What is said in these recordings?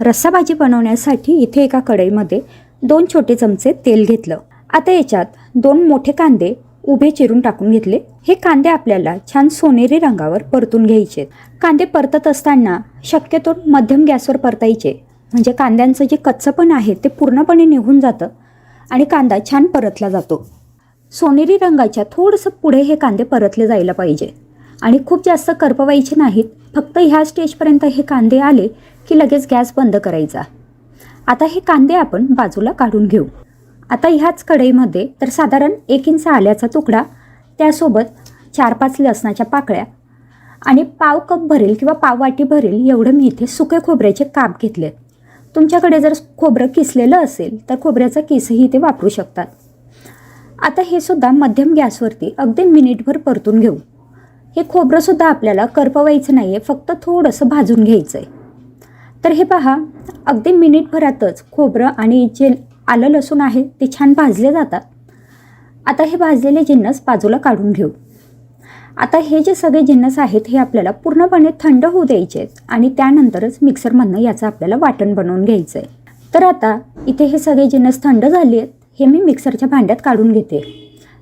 रस्सा भाजी बनवण्यासाठी इथे एका कढईमध्ये दोन छोटे चमचे तेल घेतलं. आता याच्यात दोन मोठे कांदे उभे चिरून टाकून घेतले. हे कांदे आपल्याला छान सोनेरी रंगावर परतून घ्यायचे. कांदे परतत असताना शक्यतो मध्यम गॅसवर परतायचे. म्हणजे कांद्यांचं जे कच्चंपण आहे ते पूर्णपणे निघून जातं आणि कांदा छान परतला जातो. सोनेरी रंगाच्या थोडंसं पुढे हे कांदे परतले जायला पाहिजे. आणि खूप जास्त करपवायचे नाहीत. फक्त ह्या स्टेजपर्यंत हे कांदे आले की लगेच गॅस बंद करायचा. आता हे कांदे आपण बाजूला काढून घेऊ. आता ह्याच कढईमध्ये तर साधारण एक इंच आल्याचा तुकडा त्यासोबत चार पाच लसणाच्या पाकळ्या आणि पाव कप भरेल किंवा पाव वाटी भरेल एवढं मी इथे सुके खोबऱ्याचे काप घेतले तुमच्याकडे जर खोबरं किसलेलं असेल तर खोबऱ्याचा किसही इथे वापरू शकतात. आता हे सुद्धा मध्यम गॅसवरती अगदी मिनिटभर परतून घेऊ. हे खोबरंसुद्धा आपल्याला करपवायचं नाही आहे फक्त थोडंसं भाजून घ्यायचं आहे तर हे पहा अगदी मिनिटभरातच खोबरं आणि जे आलं लसूण आहे ते छान भाजले जातात. आता हे भाजलेले जिन्नस बाजूला काढून घेऊ. आता हे जे सगळे जिन्नस आहेत हे आपल्याला पूर्णपणे थंड होऊ द्यायचे आहेत आणि त्यानंतरच मिक्सरमधनं याचं आपल्याला वाटण बनवून घ्यायचं आहे तर आता इथे हे सगळे जिन्नस थंड झाले आहेत हे मी मिक्सरच्या भांड्यात काढून घेते.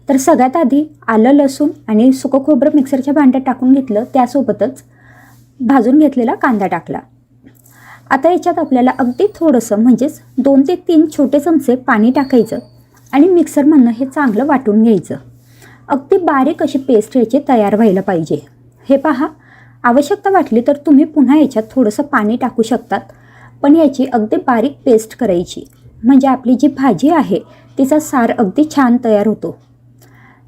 तर सगळ्यात आधी आलं लसूण आणि सुकं खोबरं मिक्सरच्या भांड्यात टाकून घेतलं. त्यासोबतच भाजून घेतलेला कांदा टाकला. आता याच्यात आपल्याला अगदी थोडंसं म्हणजेच दोन ते तीन छोटे चमचे पाणी टाकायचं आणि मिक्सरमधनं हे चांगलं वाटून घ्यायचं. अगदी बारीक अशी पेस्ट याची तयार व्हायला पाहिजे. हे पहा आवश्यकता वाटली तर तुम्ही पुन्हा याच्यात थोडंसं पाणी टाकू शकतात पण याची अगदी बारीक पेस्ट करायची. म्हणजे आपली जी भाजी आहे तिचा सार अगदी छान तयार होतो.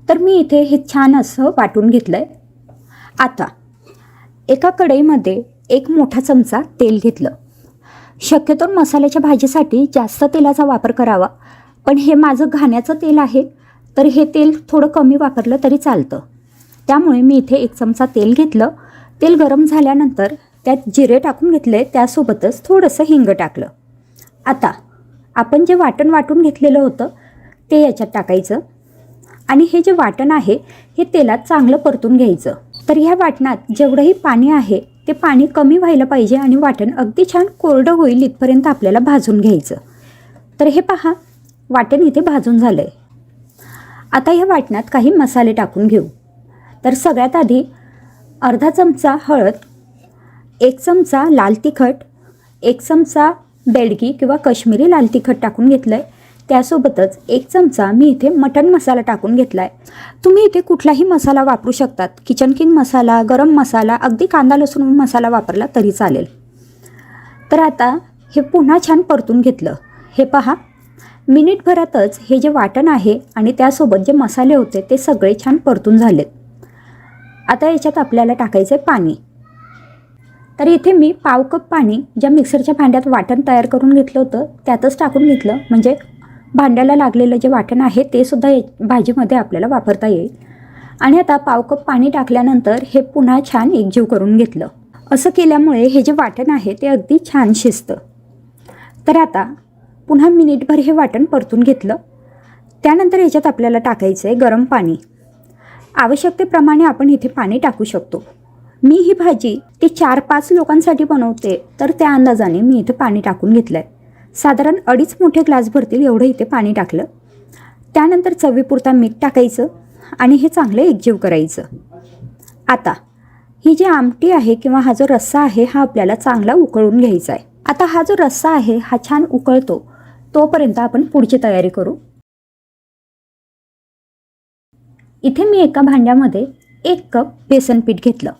तर मी इथे हे छान असं वाटून घेतलं आहे आता एका कढईमध्ये एक मोठा चमचा तेल घेतलं. शक्यतो मसाल्याच्या भाजीसाठी जास्त तेलाचा वापर करावा पण हे माझं घाण्याचं तेल आहे तर हे तेल थोडं कमी वापरलं तरी चालतं. त्यामुळे मी इथे एक चमचा तेल घेतलं. तेल गरम झाल्यानंतर त्यात जिरे टाकून घेतले त्यासोबतच थोडंसं हिंग टाकलं. आता आपण जे वाटण वाटून घेतलेलं होतं ते याच्यात टाकायचं. आणि हे जे वाटण आहे हे तेलात चांगलं परतून घ्यायचं. तर ह्या वाटणात जेवढंही पाणी आहे ते पाणी कमी व्हायला पाहिजे आणि वाटण अगदी छान कोरडं होईल इथपर्यंत आपल्याला भाजून घ्यायचं. तर हे पहा वाटण इथे भाजून झालं आहे आता ह्या वाटणात काही मसाले टाकून घेऊ. तर सगळ्यात आधी अर्धा चमचा हळद एक चमचा लाल तिखट एक चमचा बेडगी किंवा कश्मीरी लाल तिखट टाकून घेतलं आहे त्यासोबतच एक चमचा मी इथे मटण मसाला टाकून घेतला आहे तुम्ही इथे कुठलाही मसाला वापरू शकतात. किचन किंग मसाला गरम मसाला अगदी कांदा लसूण मसाला वापरला तरी चालेल. तर आता हे पुन्हा छान परतून घेतलं. हे पहा. मिनिटभरातच हे जे वाटण आहे आणि त्यासोबत जे मसाले होते ते सगळे छान परतून झालेत. आता याच्यात आपल्याला टाकायचं आहे पाणी. तर इथे मी पाव कप पाणी ज्या मिक्सरच्या भांड्यात वाटण तयार करून घेतलं होतं त्यातच टाकून घेतलं. म्हणजे भांड्याला लागलेलं जे वाटण आहे ते सुद्धा भाजीमध्ये आपल्याला वापरता येईल. आणि आता पाव कप पाणी टाकल्यानंतर हे पुन्हा छान एकजीव करून घेतलं. असं केल्यामुळे हे जे वाटण आहे ते अगदी छान शिजतं. तर आता पुन्हा मिनिटभर हे वाटण परतून घेतलं. त्यानंतर याच्यात आपल्याला टाकायचं आहे गरम पाणी. आवश्यकतेप्रमाणे आपण इथे पाणी टाकू शकतो. मी ही भाजी ती चार पाच लोकांसाठी बनवते तर त्या अंदाजाने मी इथं पाणी टाकून घेतलं आहे साधारण अडीच मोठे ग्लास भरतील एवढं इथे पाणी टाकलं. त्यानंतर चवीपुरता मीठ टाकायचं आणि हे चांगलं एकजीव करायचं. आता ही जी आमटी आहे किंवा हा जो रस्सा आहे हा आपल्याला चांगला उकळून घ्यायचा आहे. आता हा जो रस्सा आहे हा छान उकळतो. तोपर्यंत आपण पुढची तयारी करू. इथे मी एका भांड्यामध्ये एक कप बेसन पीठ घेतलं.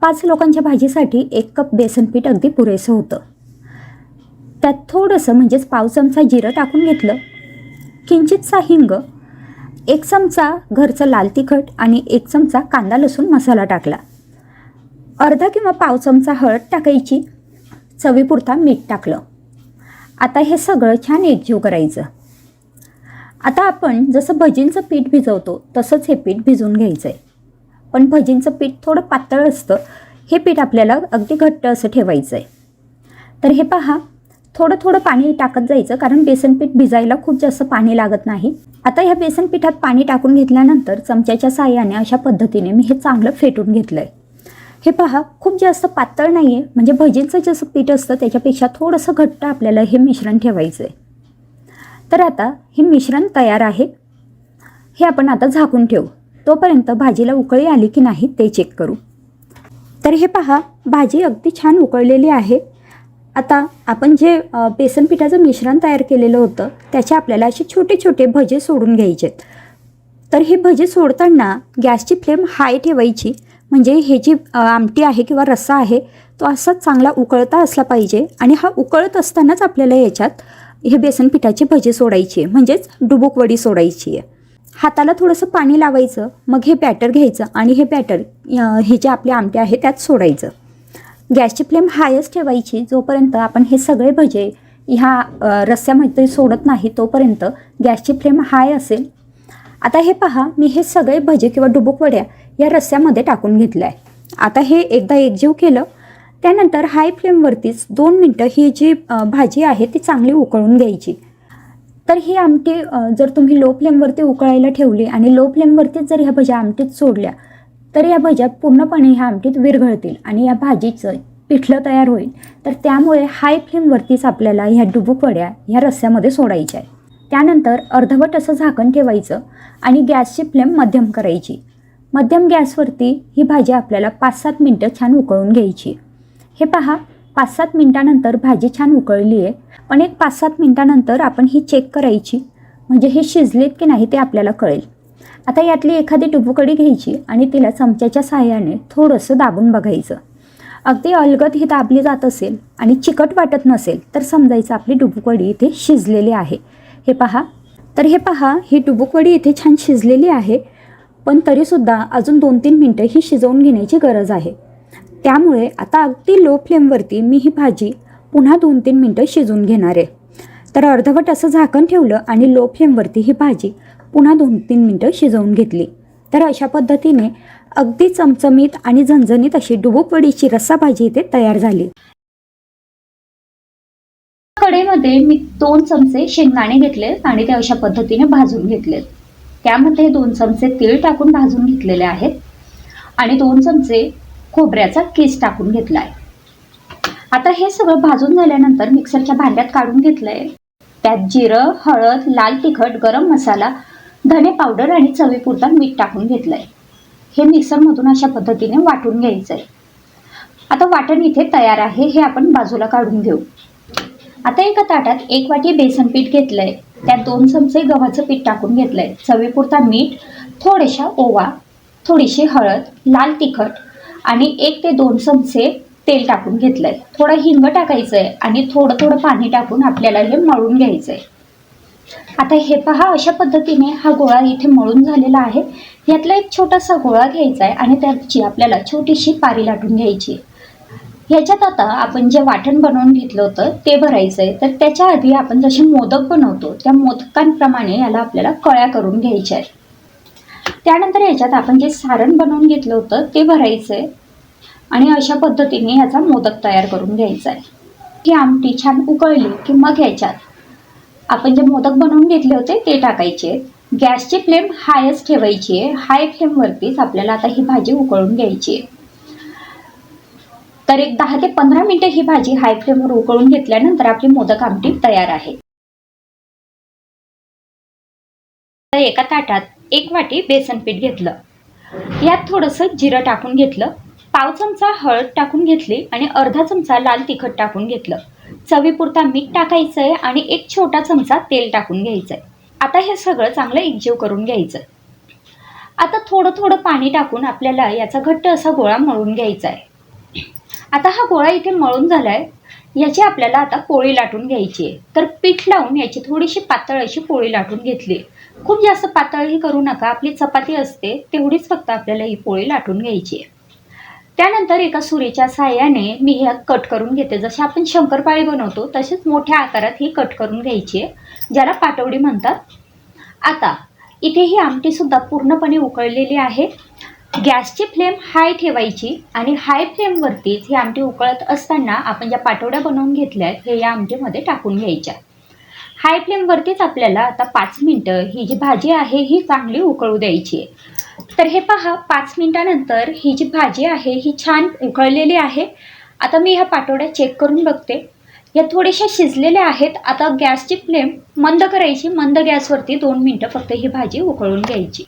पाच लोकांच्या भाजीसाठी एक कप बेसन पीठ अगदी पुरेसं होतं. त्यात थोडंसं म्हणजेच पाव चमचा जिरं टाकून घेतलं. किंचितसा हिंग एक चमचा घरचं लाल तिखट आणि एक चमचा कांदा लसूण मसाला टाकला. अर्धा किंवा पाव चमचा हळद टाकायची चवीपुरता मीठ टाकलं. आता हे सगळं छान एकजीव करायचं. आता आपण जसं भजींचं पीठ भिजवतो तसंच हे पीठ भिजवून घ्यायचं आहे पण भजींचं पीठ थोडं पातळ असतं हे पीठ आपल्याला अगदी घट्ट असं ठेवायचं आहे तर हे पहा थोडं थोडं पाणी टाकत जायचं कारण बेसन पीठ भिजायला खूप जास्त पाणी लागत नाही. आता ह्या बेसन पिठात पाणी टाकून घेतल्यानंतर चमच्याच्या साह्याने अशा पद्धतीने मी हे चांगलं फेटून घेतलं आहे हे पहा खूप जास्त पातळ नाही आहे म्हणजे भजींचं जसं पीठ असतं त्याच्यापेक्षा थोडंसं घट्ट आपल्याला हे मिश्रण ठेवायचं आहे तर आता हे मिश्रण तयार आहे. हे आपण आता झाकून ठेवू. तोपर्यंत भाजीला उकळी आली की नाही ते चेक करू. तर हे पहा भाजी अगदी छान उकळलेली आहे. आता आपण जे बेसन पिठाचं मिश्रण तयार केलेलं होतं त्याचे आपल्याला असे छोटे छोटे भजे सोडून घ्यायचे आहेत तर हे भजे सोडताना गॅसची फ्लेम हाय ठेवायची. म्हणजे हे जी आमटी आहे किंवा रस्सा आहे तो असा चांगला उकळता असला पाहिजे आणि हा उकळत असतानाच आपल्याला याच्यात हे बेसन पिठाचे भजे सोडायचे आहे. म्हणजेच डुबुक वडी सोडायची आहे. हाताला थोडंसं पाणी लावायचं मग हे बॅटर घ्यायचं आणि हे बॅटर हे जे आपले आमटे आहे त्यात सोडायचं. गॅसची फ्लेम हायच ठेवायची जोपर्यंत आपण हे सगळे भजे ह्या रस्स्यामध्ये सोडत नाही तोपर्यंत गॅसची फ्लेम हाय असेल. आता हे पहा मी हे सगळे भजे किंवा डुबुक वड्या या रस्स्यामध्ये टाकून घेतलं आहे आता हे एकदा एकजीव केलं त्यानंतर हाय फ्लेमवरतीच दोन मिनटं ही जी भाजी आहे ती चांगली उकळून घ्यायची. तर ही आमटी जर तुम्ही लो फ्लेमवरती उकळायला ठेवली आणि लो फ्लेमवरतीच जर ह्या भज्या आमटीत सोडल्या तर या भज्या पूर्णपणे ह्या आमटीत विरघळतील आणि या भाजीचं पिठलं तयार होईल. तर त्यामुळे हाय फ्लेमवरतीच आपल्याला ह्या डुबूक वड्या ह्या रस्स्यामध्ये सोडायच्या आहे त्यानंतर अर्धवट असं झाकण ठेवायचं आणि गॅसची फ्लेम मध्यम करायची. मध्यम गॅसवरती ही भाजी आपल्याला पाच सात मिनटं छान उकळून घ्यायची. हे पहा पाच सात मिनटानंतर भाजी छान उकळली आहे. पण एक पाच सात मिनटानंतर आपण ही चेक करायची. म्हणजे हे शिजलेत की नाही ते आपल्याला कळेल. आता यातली एखादी टुपुकडी घ्यायची आणि तिला चमच्याच्या साहाय्याने थोडंसं दाबून बघायचं. अगदी अलगद ही दाबली जात असेल आणि चिकट वाटत नसेल तर समजायचं आपली डुबुकवडी इथे शिजलेली आहे. हे पहा. तर हे पहा ही डुबुकवडी इथे छान शिजलेली आहे पण तरीसुद्धा अजून दोन तीन मिनटं ही शिजवून घेण्याची गरज आहे. त्यामुळे आता अगदी लो फ्लेमवरती मी ही भाजी पुन्हा दोन तीन मिनटं शिजवून घेणार आहे. तर अर्धवट असं झाकण ठेवलं आणि लो फ्लेमवरती ही भाजी पुन्हा दोन तीन मिनटं शिजवून घेतली. तर अशा पद्धतीने अगदी चमचमीत आणि झणझणीत अशी डुबुक वडीची रस्सा भाजी इथे तयार झाली. कडेमध्ये मी दोन चमचे शेंगदाणे घेतले आणि ते अशा पद्धतीने भाजून घेतलेत त्यामध्ये दोन चमचे तीळ टाकून भाजून घेतलेले आहेत आणि दोन चमचे खोबऱ्याचा केस टाकून घेतला आहे आता हे सगळं भाजून झाल्यानंतर मिक्सरच्या भांड्यात काढून घेतलंय. त्यात जिरं हळद लाल तिखट गरम मसाला धने पावडर आणि चवीपुरता मीठ टाकून घेतलंय. हे मिक्सरमधून अशा पद्धतीने वाटून घ्यायचंय. आता वाटण इथे तयार आहे हे आपण बाजूला काढून घेऊ. आता एका ताटात एक वाटी बेसन पीठ घेतलंय. त्यात दोन चमचे गव्हाचं पीठ टाकून घेतलंय. चवीपुरता मीठ थोडेशा ओवा थोडीशी हळद लाल तिखट आणि एक ते दोन चमचे तेल टाकून घेतलंय. थोडं हिंग टाकायचंय आणि थोडं थोडं पाणी टाकून आपल्याला हे मळून घ्यायचंय. आता हे पहा अशा पद्धतीने हा गोळा इथे मळून झालेला आहे. यातला एक छोटासा गोळा घ्यायचा आहे आणि त्याची आपल्याला छोटीशी पारी लाटून घ्यायची आहे. ह्याच्यात आता आपण जे वाटण बनवून घेतलं होतं ते भरायचं आहे तर त्याच्या आधी आपण जसे मोदक बनवतो त्या मोदकांप्रमाणे याला आपल्याला कळ्या करून घ्यायच्या आहेत त्यानंतर याच्यात आपण जे सारण बनवून घेतलं होतं ते भरायचं आहे आणि अशा पद्धतीने याचा मोदक तयार करून घ्यायचा आहे ही आमटी छान उकळली की मग ह्याच्यात आपण जे मोदक बनवून घेतले होते ते टाकायचे. गॅसची फ्लेम हायच ठेवायची आहे. हाय फ्लेमवरतीच आपल्याला आता ही भाजी उकळून घ्यायची आहे. तर एक दहा ते पंधरा मिनिटं ही भाजी हाय फ्लेमवर उकळून घेतल्यानंतर आपली मोदक आमटी तयार आहे. तर एका ताटात एक वाटी बेसन पीठ घेतलं. यात थोडंसं जिरं टाकून घेतलं. पाव चमचा हळद टाकून घेतली आणि अर्धा चमचा लाल तिखट टाकून घेतलं. चवीपुरता मीठ टाकायचं आहे आणि एक छोटा चमचा तेल टाकून घ्यायचं आहे आता हे सगळं चांगलं एकजीव करून घ्यायचं आता थोडं थोडं पाणी टाकून आपल्याला याचा घट्ट असा गोळा मळून घ्यायचा आहे आता हा गोळा इथे मळून झाला आहे याची आपल्याला आता पोळी लाटून घ्यायची आहे तर पीठ लावून याची थोडीशी पातळ अशी पोळी लाटून घेतली. खूप जास्त पातळही करू नका. आपली चपाती असते तेवढीच फक्त आपल्याला ही पोळी लाटून घ्यायची आहे त्यानंतर एका सुरीच्या साह्याने मी ह्या कट करून घेते. जसे आपण शंकरपाळी बनवतो तसेच मोठ्या आकारात ही कट करून घ्यायची आहे ज्याला पाटवडी म्हणतात. आता इथे ही आमटीसुद्धा पूर्णपणे उकळलेली आहे. गॅसची फ्लेम हाय ठेवायची आणि हाय फ्लेमवरतीच ही आमटी उकळत असताना आपण ज्या पाटवड्या बनवून घेतल्या आहेत हे या आमटीमध्ये टाकून घ्यायच्या. हाय फ्लेमवरतीच आपल्याला आता पाच मिनटं ही जी भाजी आहे ही चांगली उकळू द्यायची आहे. तर हे पहा पाच मिनिटानंतर ही जी भाजी आहे ही छान उकळलेली आहे. आता मी ह्या पाटोड्या चेक करून बघते. या थोड्याशा शिजलेल्या आहेत. आता गॅसची फ्लेम मंद करायची. मंद गॅसवरती दोन मिनटं फक्त ही भाजी उकळून घ्यायची.